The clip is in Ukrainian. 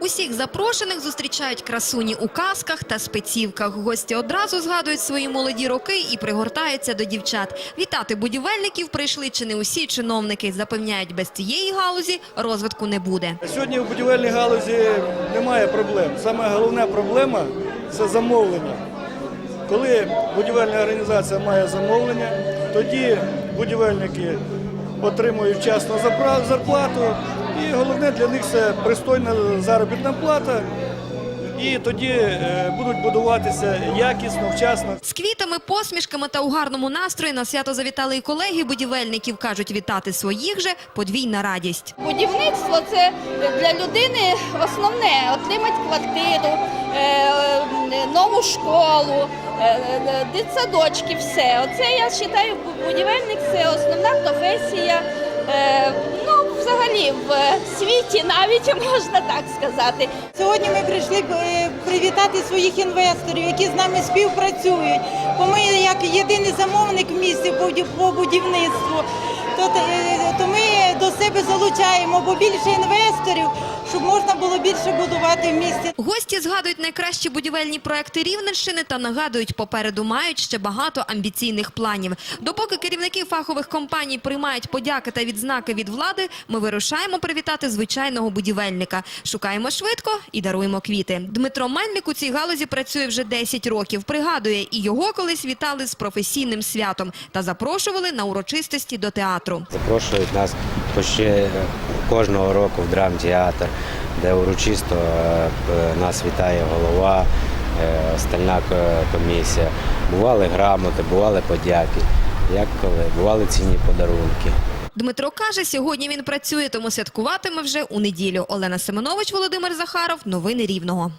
Усіх запрошених зустрічають красуні у касках та спецівках. Гості одразу згадують свої молоді роки і пригортаються до дівчат. Вітати будівельників прийшли чи не усі чиновники. Запевняють, без цієї галузі розвитку не буде. Сьогодні в будівельній галузі немає проблем. Саме головна проблема це замовлення. Коли будівельна організація має замовлення, тоді будівельники отримують вчасно зарплату, і головне для них це пристойна заробітна плата. І тоді е, будуть будуватися якісно, вчасно. З квітами, посмішками та у гарному настрої на свято завітали і колеги будівельників. Кажуть, вітати своїх же подвійна радість. Будівництво це для людини основне отримати квартиру, е, нову школу, е, дитсадочки, все. Оце я вважаю, будівельник це основна професія. Взагалі, в світі навіть можна так сказати. Сьогодні ми прийшли е, привітати своїх інвесторів, які з нами співпрацюють. Бо ми як єдиний замовник в місті по будівництву, себе залучаємо, бо більше інвесторів, щоб можна було більше будувати в місті. Гості згадують найкращі будівельні проекти Рівненщини та нагадують, попереду мають ще багато амбіційних планів. Допоки керівники фахових компаній приймають подяки та відзнаки від влади, ми вирушаємо привітати звичайного будівельника. Шукаємо швидко і даруємо квіти. Дмитро Мельник у цій галузі працює вже 10 років. Пригадує, і його колись вітали з професійним святом та запрошували на урочистості до театру. Запрошують нас почти кожного року в драмтеатр, де урочисто е, нас вітає голова, е, остальна комісія. Бували грамоти, бували подяки. Як коли, бували цінні подарунки. Дмитро каже, сьогодні він працює, тому святкуватиме вже у неділю. Олена Семенович, Володимир Захаров. Новини Рівного.